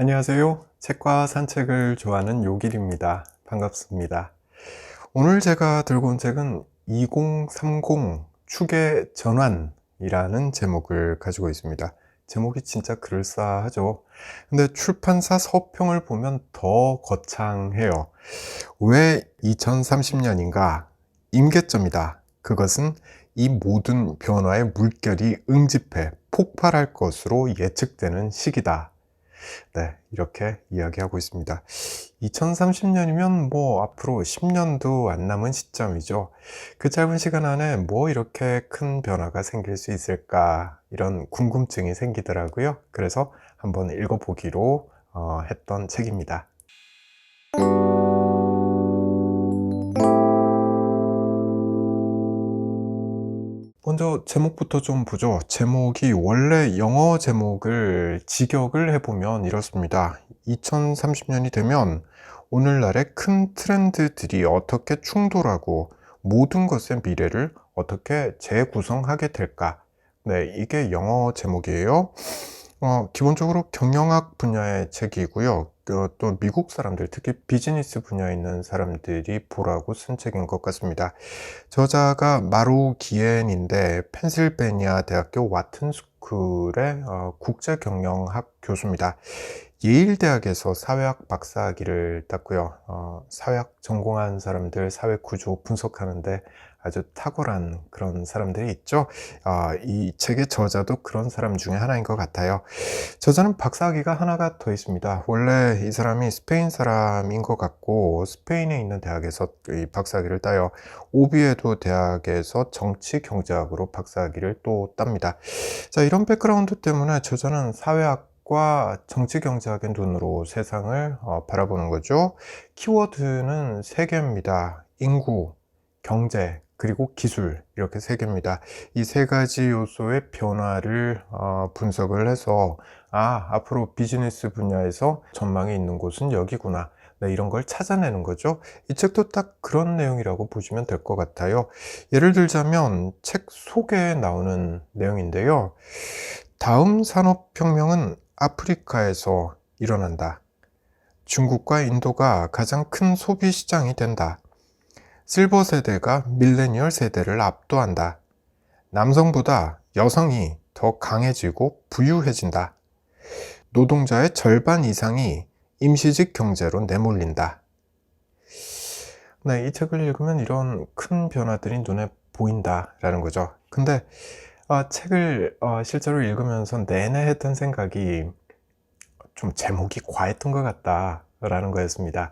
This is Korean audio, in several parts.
안녕하세요. 책과 산책을 좋아하는 요길입니다. 반갑습니다. 오늘 제가 들고 온 책은 2030 축의 전환이라는 제목을 가지고 있습니다. 제목이 진짜 그럴싸하죠. 근데 출판사 서평을 보면 더 거창해요. 왜 2030년인가? 임계점이다. 그것은 이 모든 변화의 물결이 응집해 폭발할 것으로 예측되는 시기다. 네, 이렇게 이야기하고 있습니다. 2030년이면 뭐 앞으로 10년도 안 남은 시점이죠. 그 짧은 시간 안에 뭐 이렇게 큰 변화가 생길 수 있을까 이런 궁금증이 생기더라고요. 그래서 한번 읽어보기로 어, 했던 책입니다. 먼저 제목부터 좀 보죠. 제목이 원래 영어 제목을 직역을 해보면 이렇습니다. 2030년이 되면 오늘날의 큰 트렌드들이 어떻게 충돌하고 모든 것의 미래를 어떻게 재구성하게 될까? 네, 이게 영어 제목이에요. 어, 기본적으로 경영학 분야의 책이고요. 어, 또 미국 사람들, 특히 비즈니스 분야에 있는 사람들이 보라고 쓴 책인 것 같습니다. 저자가 마루 기엔인데 펜실베니아 대학교 와튼 스쿨의 어, 국제 경영학 교수입니다. 예일 대학에서 사회학 박사학위를 땄고요. 어, 사회학 전공한 사람들 사회 구조 분석하는데 아주 탁월한 그런 사람들이 있죠. 아, 이 책의 저자도 그런 사람 중에 하나인 것 같아요. 저자는 박사학위가 하나가 더 있습니다. 원래 이 사람이 스페인 사람인 것 같고 스페인에 있는 대학에서 이 박사학위를 따요. 오비에도 대학에서 정치 경제학으로 박사학위를 또 땁니다. 자, 이런 백그라운드 때문에 저자는 사회학 과 정치 경제학의 눈으로 세상을 어, 바라보는 거죠. 키워드는 세 개입니다. 인구, 경제, 그리고 기술 이렇게 세 개입니다. 이 세 가지 요소의 변화를 어, 분석을 해서 아 앞으로 비즈니스 분야에서 전망이 있는 곳은 여기구나 네, 이런 걸 찾아내는 거죠. 이 책도 딱 그런 내용이라고 보시면 될 것 같아요. 예를 들자면 책 속에 나오는 내용인데요. 다음 산업혁명은 아프리카에서 일어난다. 중국과 인도가 가장 큰 소비 시장이 된다. 실버 세대가 밀레니얼 세대를 압도한다. 남성보다 여성이 더 강해지고 부유해진다. 노동자의 절반 이상이 임시직 경제로 내몰린다. 네, 이 책을 읽으면 이런 큰 변화들이 눈에 보인다라는 거죠. 근데 어, 책을 어, 실제로 읽으면서 내내 했던 생각이 좀 제목이 과했던 것 같다. 라는 거였습니다.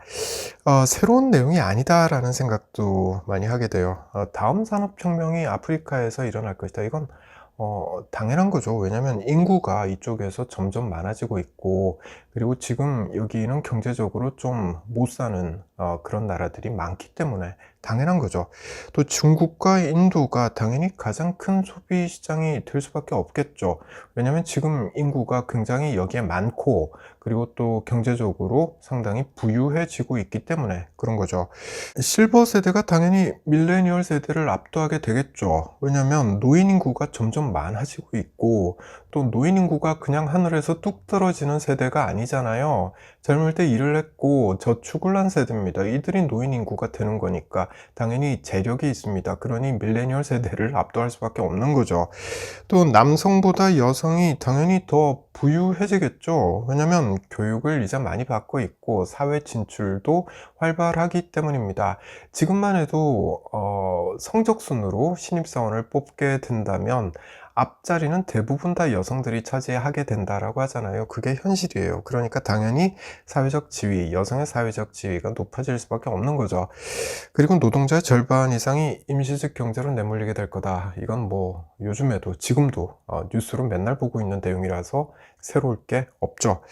어, 새로운 내용이 아니다라는 생각도 많이 하게 돼요. 어, 다음 산업혁명이 아프리카에서 일어날 것이다. 이건 어, 당연한 거죠. 왜냐하면 인구가 이쪽에서 점점 많아지고 있고, 그리고 지금 여기는 경제적으로 좀 못 사는 어, 그런 나라들이 많기 때문에 당연한 거죠. 또 중국과 인도가 당연히 가장 큰 소비 시장이 될 수밖에 없겠죠. 왜냐하면 지금 인구가 굉장히 여기에 많고, 그리고 또 경제적으로 상당히 부유해지고 있기 때문에 그런 거죠. 실버 세대가 당연히 밀레니얼 세대를 압도하게 되겠죠. 왜냐하면 노인 인구가 점점 많아지고 있고 또 노인 인구가 그냥 하늘에서 뚝 떨어지는 세대가 아니잖아요. 젊을 때 일을 했고 저축을 한 세대입니다. 이들이 노인 인구가 되는 거니까 당연히 재력이 있습니다. 그러니 밀레니얼 세대를 압도할 수밖에 없는 거죠. 또 남성보다 여성이 당연히 더 부유해지겠죠. 왜냐면 교육을 이제 많이 받고 있고 사회 진출도 활발하기 때문입니다. 지금만 해도 어, 성적순으로 신입사원을 뽑게 된다면 앞자리는 대부분 다 여성들이 차지하게 된다라고 하잖아요. 그게 현실이에요. 그러니까 당연히 사회적 지위, 여성의 사회적 지위가 높아질 수밖에 없는 거죠. 그리고 노동자의 절반 이상이 임시직 경제로 내몰리게 될 거다. 이건 뭐 요즘에도 지금도 어, 뉴스로 맨날 보고 있는 내용이라서 새로울 게 없죠.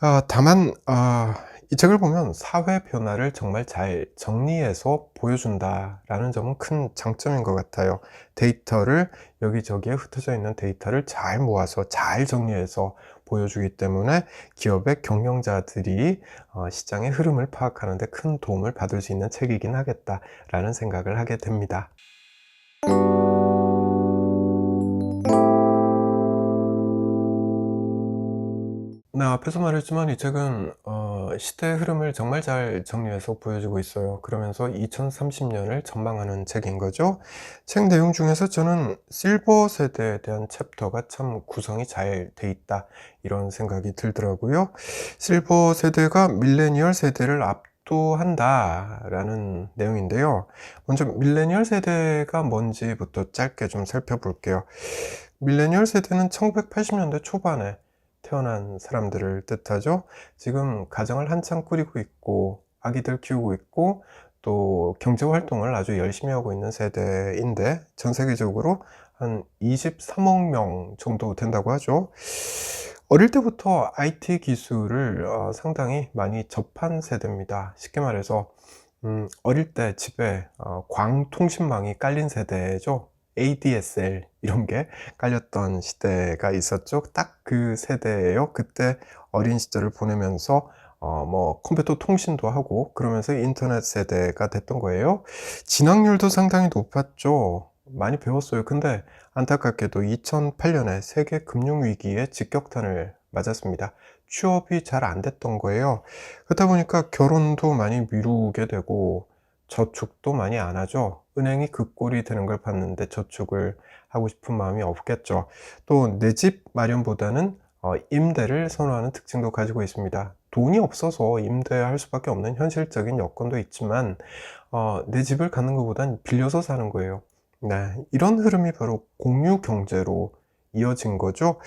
아, 다만 아, 이 책을 보면 사회 변화를 정말 잘 정리해서 보여준다라는 점은 큰 장점인 것 같아요. 데이터를 여기저기에 흩어져 있는 데이터를 잘 모아서 잘 정리해서 보여주기 때문에 기업의 경영자들이 어, 시장의 흐름을 파악하는 데 큰 도움을 받을 수 있는 책이긴 하겠다라는 생각을 하게 됩니다. 네, 앞에서 말했지만 이 책은 어, 시대 흐름을 정말 잘 정리해서 보여주고 있어요. 그러면서 2030년을 전망하는 책인 거죠. 책 내용 중에서 저는 실버 세대에 대한 챕터가 참 구성이 잘 돼 있다 이런 생각이 들더라고요. 실버 세대가 밀레니얼 세대를 압도한다라는 내용인데요. 먼저 밀레니얼 세대가 뭔지부터 짧게 좀 살펴볼게요. 밀레니얼 세대는 1980년대 초반에 태어난 사람들을 뜻하죠. 지금 가정을 한창 꾸리고 있고 아기들 키우고 있고 또 경제 활동을 아주 열심히 하고 있는 세대인데 전 세계적으로 한 23억 명 정도 된다고 하죠. 어릴 때부터 IT 기술을 어, 상당히 많이 접한 세대입니다. 쉽게 말해서 음, 어릴 때 집에 어, 광통신망이 깔린 세대죠. ADSL 이런 게 깔렸던 시대가 있었죠. 딱 그 세대예요. 그때 어린 시절을 보내면서 어, 뭐 컴퓨터 통신도 하고 그러면서 인터넷 세대가 됐던 거예요. 진학률도 상당히 높았죠. 많이 배웠어요. 근데 안타깝게도 2008년에 세계 금융 위기에 직격탄을 맞았습니다. 취업이 잘 안 됐던 거예요. 그러다 보니까 결혼도 많이 미루게 되고 저축도 많이 안 하죠. 은행이 그 꼴이 되는 걸 봤는데 저축을 하고 싶은 마음이 없겠죠. 또 내 집 마련보다는 어, 임대를 선호하는 특징도 가지고 있습니다. 돈이 없어서 임대할 수밖에 없는 현실적인 여건도 있지만 어, 내 집을 갖는 것보단 빌려서 사는 거예요. 네, 이런 흐름이 바로 공유 경제로 이어진 거죠.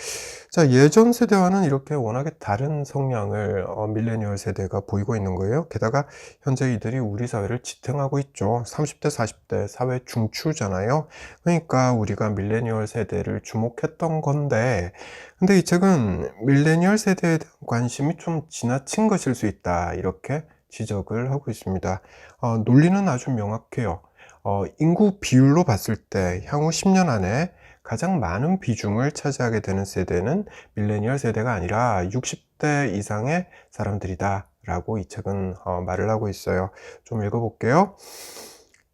자, 예전 세대와는 이렇게 워낙에 다른 성향을 어, 밀레니얼 세대가 보이고 있는 거예요. 게다가 현재 이들이 우리 사회를 지탱하고 있죠. 30대, 40대 사회 중추잖아요. 그러니까 우리가 밀레니얼 세대를 주목했던 건데, 근데 이 책은 밀레니얼 세대에 대한 관심이 좀 지나친 것일 수 있다. 이렇게 지적을 하고 있습니다. 어, 논리는 아주 명확해요. 어, 인구 비율로 봤을 때 향후 10년 안에 가장 많은 비중을 차지하게 되는 세대는 밀레니얼 세대가 아니라 60대 이상의 사람들이다 라고 이 책은 어, 말을 하고 있어요. 좀 읽어볼게요.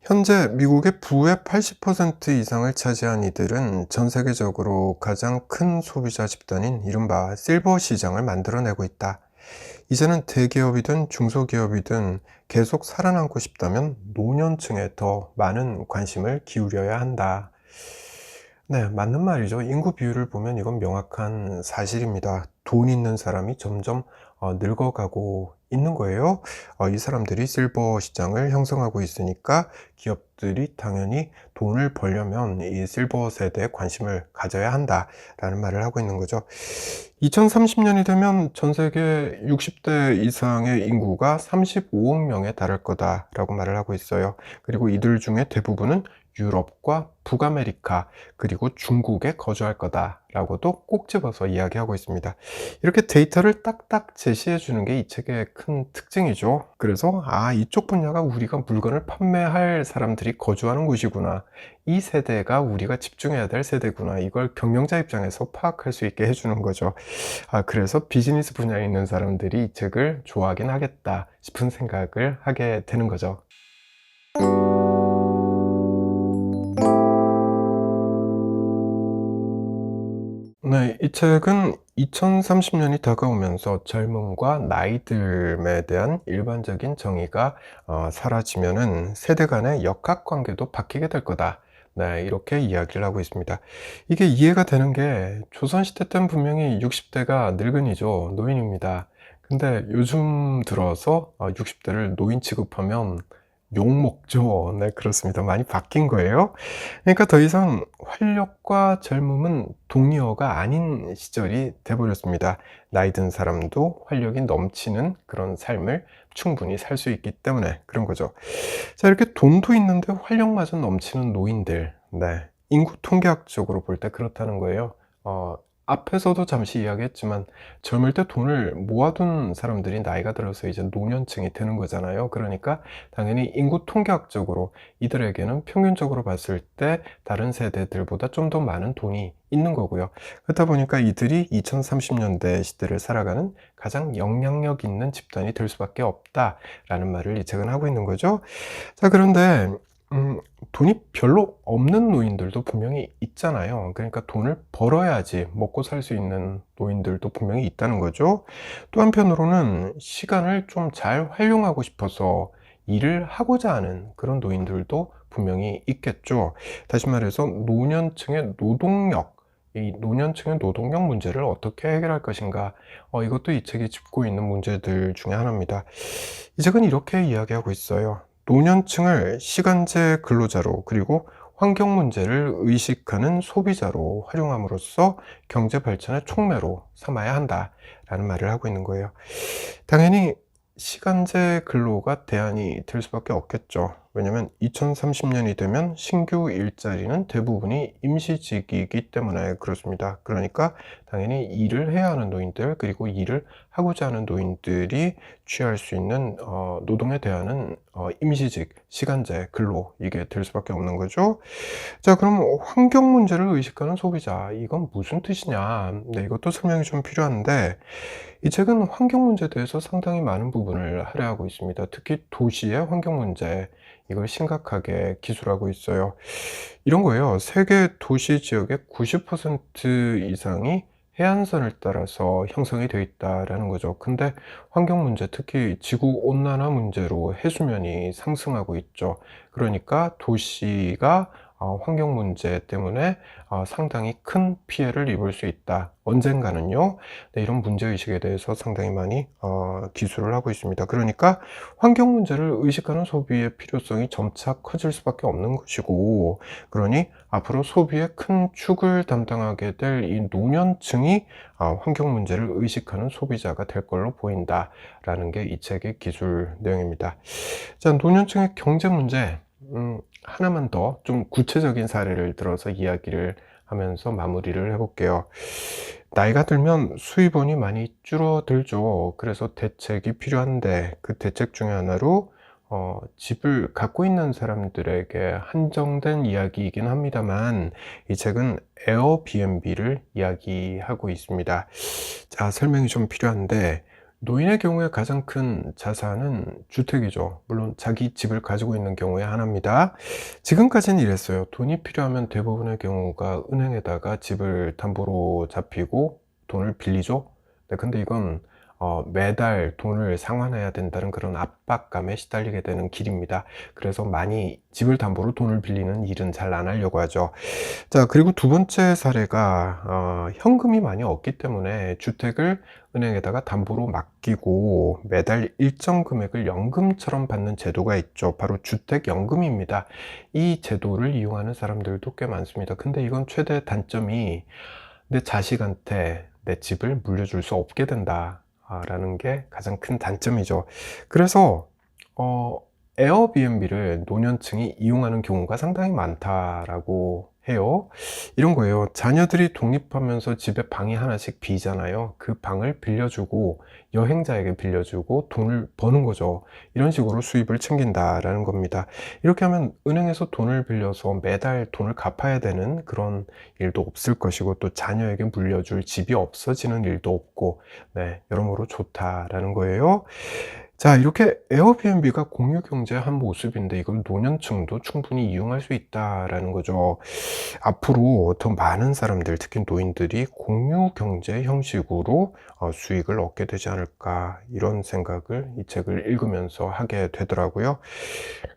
현재 미국의 부의 80% 이상을 차지한 이들은 전 세계적으로 가장 큰 소비자 집단인 이른바 실버 시장을 만들어내고 있다. 이제는 대기업이든 중소기업이든 계속 살아남고 싶다면 노년층에 더 많은 관심을 기울여야 한다. 네, 맞는 말이죠. 인구 비율을 보면 이건 명확한 사실입니다. 돈 있는 사람이 점점 어, 늙어가고 있는 거예요. 어, 이 사람들이 실버 시장을 형성하고 있으니까 기업들이 당연히 돈을 벌려면 이 실버 세대에 관심을 가져야 한다라는 말을 하고 있는 거죠. 2030년이 되면 전 세계 60대 이상의 인구가 35억 명에 달할 거다라고 말을 하고 있어요. 그리고 이들 중에 대부분은 유럽과 북아메리카 그리고 중국에 거주할 거다라고도 꼭 집어서 이야기하고 있습니다. 이렇게 데이터를 딱딱 제시해 주는 게 이 책의 큰 특징이죠. 그래서 아 이쪽 분야가 우리가 물건을 판매할 사람들이 거주하는 곳이구나. 이 세대가 우리가 집중해야 될 세대구나. 이걸 경영자 입장에서 파악할 수 있게 해주는 거죠. 아 그래서 비즈니스 분야에 있는 사람들이 이 책을 좋아하긴 하겠다 싶은 생각을 하게 되는 거죠. 네, 이 책은 2030년이 다가오면서 젊음과 나이듦에 대한 일반적인 정의가 어, 사라지면은 세대 간의 역학 관계도 바뀌게 될 거다. 네, 이렇게 이야기를 하고 있습니다. 이게 이해가 되는 게 조선시대 때는 분명히 60대가 늙은이죠. 노인입니다. 근데 요즘 들어서 60대를 노인 취급하면 욕먹죠. 네, 그렇습니다. 많이 바뀐 거예요. 그러니까 더 이상 활력과 젊음은 동의어가 아닌 시절이 돼버렸습니다. 나이 든 사람도 활력이 넘치는 그런 삶을 충분히 살 수 있기 때문에 그런 거죠. 자, 이렇게 돈도 있는데 활력마저 넘치는 노인들. 네. 인구 통계학적으로 볼 때 그렇다는 거예요. 어, 앞에서도 잠시 이야기했지만 젊을 때 돈을 모아둔 사람들이 나이가 들어서 이제 노년층이 되는 거잖아요. 그러니까 당연히 인구 통계학적으로 이들에게는 평균적으로 봤을 때 다른 세대들보다 좀 더 많은 돈이 있는 거고요. 그렇다 보니까 이들이 2030년대 시대를 살아가는 가장 영향력 있는 집단이 될 수밖에 없다라는 말을 이 책은 하고 있는 거죠. 자, 그런데 음, 돈이 별로 없는 노인들도 분명히 있잖아요. 그러니까 돈을 벌어야지 먹고 살 수 있는 노인들도 분명히 있다는 거죠. 또 한편으로는 시간을 좀 잘 활용하고 싶어서 일을 하고자 하는 그런 노인들도 분명히 있겠죠. 다시 말해서 노년층의 노동력, 이 노년층의 노동력 문제를 어떻게 해결할 것인가. 어, 이것도 이 책이 짚고 있는 문제들 중에 하나입니다. 이 책은 이렇게 이야기하고 있어요. 노년층을 시간제 근로자로 그리고 환경 문제를 의식하는 소비자로 활용함으로써 경제 발전의 촉매로 삼아야 한다라는 말을 하고 있는 거예요. 당연히 시간제 근로가 대안이 될 수밖에 없겠죠. 왜냐면 2030년이 되면 신규 일자리는 대부분이 임시직이기 때문에 그렇습니다. 그러니까 당연히 일을 해야 하는 노인들 그리고 일을 하고자 하는 노인들이 취할 수 있는 어, 노동에 대한 어, 임시직, 시간제, 근로 이게 될 수밖에 없는 거죠. 자, 그럼 환경 문제를 의식하는 소비자 이건 무슨 뜻이냐? 네, 이것도 설명이 좀 필요한데 이 책은 환경 문제에 대해서 상당히 많은 부분을 할애하고 있습니다. 특히 도시의 환경 문제 이걸 심각하게 기술하고 있어요. 이런 거예요. 세계 도시 지역의 90% 이상이 해안선을 따라서 형성이 되어 있다라는 거죠. 근데 환경 문제, 특히 지구 온난화 문제로 해수면이 상승하고 있죠. 그러니까 도시가 어, 환경 문제 때문에 어, 상당히 큰 피해를 입을 수 있다. 언젠가는요. 네, 이런 문제의식에 대해서 상당히 많이 어, 기술을 하고 있습니다. 그러니까 환경 문제를 의식하는 소비의 필요성이 점차 커질 수밖에 없는 것이고 그러니 앞으로 소비의 큰 축을 담당하게 될 이 노년층이 어, 환경 문제를 의식하는 소비자가 될 걸로 보인다라는 게 이 책의 기술 내용입니다. 자, 노년층의 경제 문제 음, 하나만 더 좀 구체적인 사례를 들어서 이야기를 하면서 마무리를 해볼게요. 나이가 들면 수입원이 많이 줄어들죠. 그래서 대책이 필요한데 그 대책 중에 하나로 어, 집을 갖고 있는 사람들에게 한정된 이야기이긴 합니다만 이 책은 에어비앤비를 이야기하고 있습니다. 자, 설명이 좀 필요한데 노인의 경우에 가장 큰 자산은 주택이죠. 물론 자기 집을 가지고 있는 경우에 하나입니다. 지금까지는 이랬어요. 돈이 필요하면 대부분의 경우가 은행에다가 집을 담보로 잡히고 돈을 빌리죠. 네, 근데 이건 어, 매달 돈을 상환해야 된다는 그런 압박감에 시달리게 되는 길입니다. 그래서 많이 집을 담보로 돈을 빌리는 일은 잘 안 하려고 하죠. 자, 그리고 두 번째 사례가 어, 현금이 많이 없기 때문에 주택을 은행에다가 담보로 맡기고 매달 일정 금액을 연금처럼 받는 제도가 있죠. 바로 주택연금입니다. 이 제도를 이용하는 사람들도 꽤 많습니다. 근데 이건 최대 단점이 내 자식한테 내 집을 물려줄 수 없게 된다. 라는 게 가장 큰 단점이죠. 그래서 어, 에어비앤비를 노년층이 이용하는 경우가 상당히 많다라고 해요. 이런 거예요. 자녀들이 독립하면서 집에 방이 하나씩 비잖아요. 그 방을 빌려주고 여행자에게 빌려주고 돈을 버는 거죠. 이런 식으로 수입을 챙긴다라는 겁니다. 이렇게 하면 은행에서 돈을 빌려서 매달 돈을 갚아야 되는 그런 일도 없을 것이고 또 자녀에게 물려줄 집이 없어지는 일도 없고 네, 여러모로 좋다라는 거예요. 자, 이렇게 에어비앤비가 공유 경제의 한 모습인데 이걸 노년층도 충분히 이용할 수 있다라는 거죠. 앞으로 더 많은 사람들, 특히 노인들이 공유 경제 형식으로 어, 수익을 얻게 되지 않을까 이런 생각을 이 책을 읽으면서 하게 되더라고요.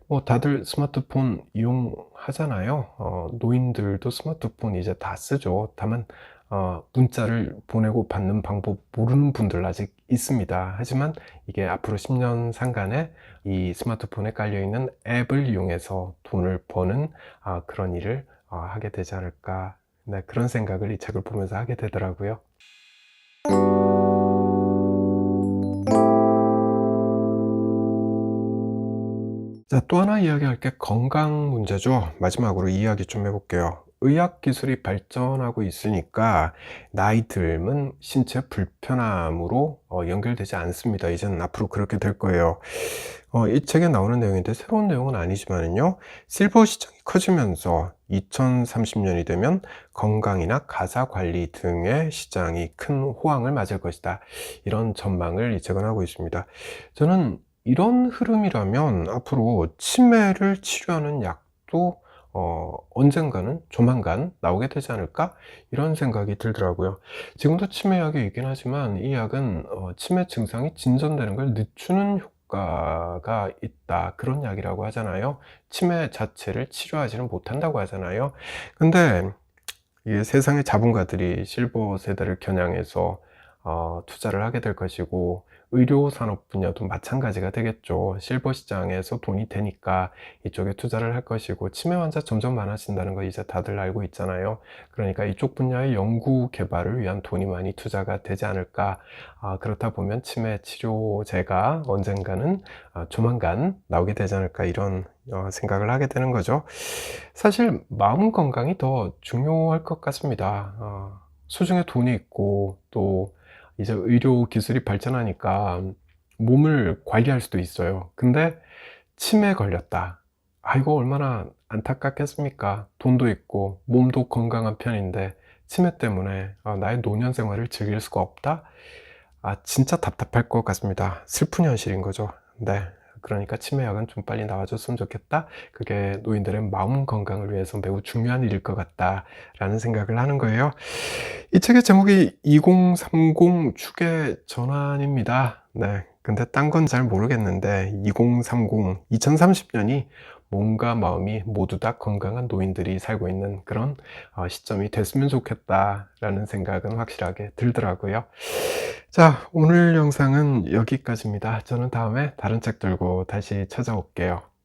뭐 다들 스마트폰 이용하잖아요. 어, 노인들도 스마트폰 이제 다 쓰죠. 다만 어, 문자를 보내고 받는 방법 모르는 분들 아직 있습니다. 하지만 이게 앞으로 10년 상간에 이 스마트폰에 깔려 있는 앱을 이용해서 돈을 버는 아, 그런 일을 어, 하게 되지 않을까. 네, 그런 생각을 이 책을 보면서 하게 되더라고요. 자, 또 하나 이야기할 게 건강 문제죠. 마지막으로 이야기 좀 해볼게요. 의학 기술이 발전하고 있으니까 나이 들면 신체 불편함으로 어, 연결되지 않습니다. 이제는 앞으로 그렇게 될 거예요. 어, 이 책에 나오는 내용인데 새로운 내용은 아니지만요. 실버 시장이 커지면서 2030년이 되면 건강이나 가사 관리 등의 시장이 큰 호황을 맞을 것이다. 이런 전망을 이 책은 하고 있습니다. 저는 이런 흐름이라면 앞으로 치매를 치료하는 약 책도 어, 언젠가는 조만간 나오게 되지 않을까? 이런 생각이 들더라고요. 지금도 치매약이 있긴 하지만 이 약은 어, 치매 증상이 진전되는 걸 늦추는 효과가 있다. 그런 약이라고 하잖아요. 치매 자체를 치료하지는 못한다고 하잖아요. 근데 이게 세상의 자본가들이 실버 세대를 겨냥해서 어, 투자를 하게 될 것이고 의료 산업 분야도 마찬가지가 되겠죠. 실버 시장에서 돈이 되니까 이쪽에 투자를 할 것이고 치매 환자 점점 많아진다는 거 이제 다들 알고 있잖아요. 그러니까 이쪽 분야의 연구 개발을 위한 돈이 많이 투자가 되지 않을까. 아, 그렇다 보면 치매 치료제가 언젠가는 아, 조만간 나오게 되지 않을까 이런 어, 생각을 하게 되는 거죠. 사실 마음 건강이 더 중요할 것 같습니다. 어, 수중에 돈이 있고 또 이제 의료 기술이 발전하니까 몸을 관리할 수도 있어요. 근데 치매에 걸렸다. 아, 이거 얼마나 안타깝겠습니까? 돈도 있고 몸도 건강한 편인데 치매 때문에 아, 나의 노년 생활을 즐길 수가 없다? 아, 진짜 답답할 것 같습니다. 슬픈 현실인 거죠. 네. 그러니까 치매약은 좀 빨리 나와줬으면 좋겠다. 그게 노인들의 마음 건강을 위해서 매우 중요한 일일 것 같다라는 생각을 하는 거예요. 이 책의 제목이 2030 축의 전환입니다. 네. 근데 딴 건 잘 모르겠는데 2030, 2030년이 몸과 마음이 모두 다 건강한 노인들이 살고 있는 그런 어, 시점이 됐으면 좋겠다라는 생각은 확실하게 들더라고요. 자, 오늘 영상은 여기까지입니다. 저는 다음에 다른 책 들고 다시 찾아올게요.